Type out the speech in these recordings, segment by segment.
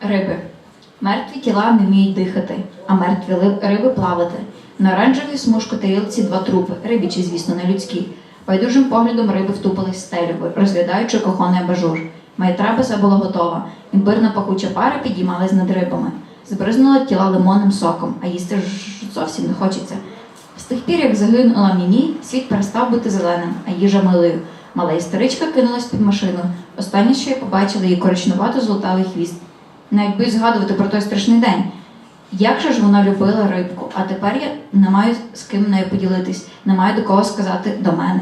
Риби. Мертві тіла не вміють дихати, а мертві риби плавати. На оранжевій смужку тарілці два трупи, рибічі, звісно, не людські. Байдужим поглядом риби втупились в стелю, розглядаючи кохоний абажур. Моя трапеза була готова. Імбирна пахуча пара підіймалась над рибами. Збризнула тіла лимонним соком, а їсти ж зовсім не хочеться. З тих пір, як загинула Мімі, світ перестав бути зеленим, а їжа милою. Мала істеричка кинулась під машину. Останнє, що я побачила, її коричнувато золотавий хвіст. Боюсь згадувати про той страшний день. Як же ж вона любила рибку, а тепер я не маю з ким нею поділитись, не маю до кого сказати до мене.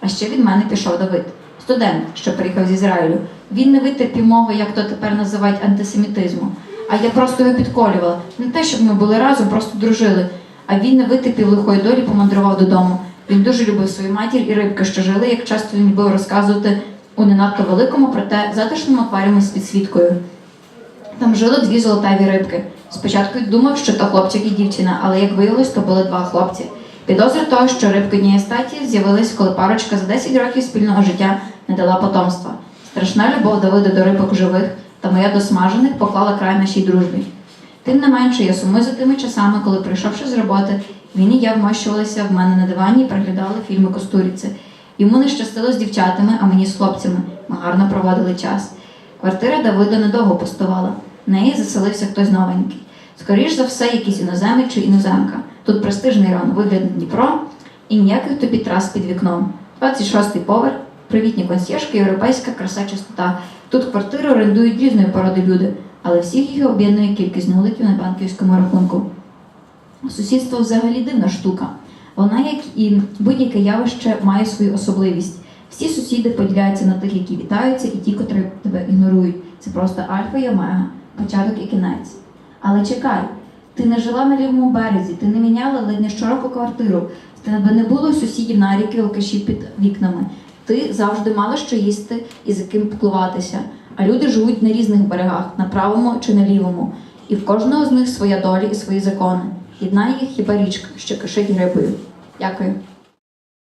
А ще від мене пішов Давид, студент, що приїхав з Ізраїлю. Він не витерпів мого, як то тепер називають антисемітизму. А я просто його підколювала. Не те, щоб ми були разом, просто дружили. А він не витерпів лихої долі, помандрував додому. Він дуже любив свою матір і рибки, що жили, як часто він любив розказувати у не надто великому, проте затишному акваріумі з підсвіткою. Там жили дві золотаві рибки. Спочатку думав, що то хлопчик і дівчина, але як виявилось, то були два хлопці. Підозри того, що рибки однієї статі з'явились, коли парочка за 10 років спільного життя не дала потомства. Страшна любов Давида до рибок живих та моя до смажених поклала край нашій дружбі. Тим не менше, я сумую за тими часами, коли, прийшовши з роботи, він і я вмощувалися в мене на дивані і переглядали фільми Костуріці. Йому не щастило з дівчатами, а мені з хлопцями. Ми гарно проводили час. Квартира Давида недовго пустувала. Неї заселився хтось новенький. Скоріш за все, якийсь іноземець чи іноземка. Тут престижний район, вигляд на Дніпро і ніяких тобі трас під вікном. 26-й поверх, привітні консьєржки, європейська краса чистота. Тут квартири орендують різної породи люди, але всіх їх об'єднує кількість нуликів на банківському рахунку. Сусідство взагалі дивна штука. Вона, як і будь-яке явище, має свою особливість. Всі сусіди поділяються на тих, які вітаються, і ті, котрі тебе ігнорують. Це просто альфа і омега, початок і кінець. Але чекай, ти не жила на лівому березі, ти не міняла ледь не щороку квартиру, в тебе не було сусідів на ріки алкашів під вікнами. Ти завжди мала що їсти і за ким піклуватися. А люди живуть на різних берегах, на правому чи на лівому. І в кожного з них своя доля і свої закони. Єднає їх хіба річка, що кишить рибою. Дякую.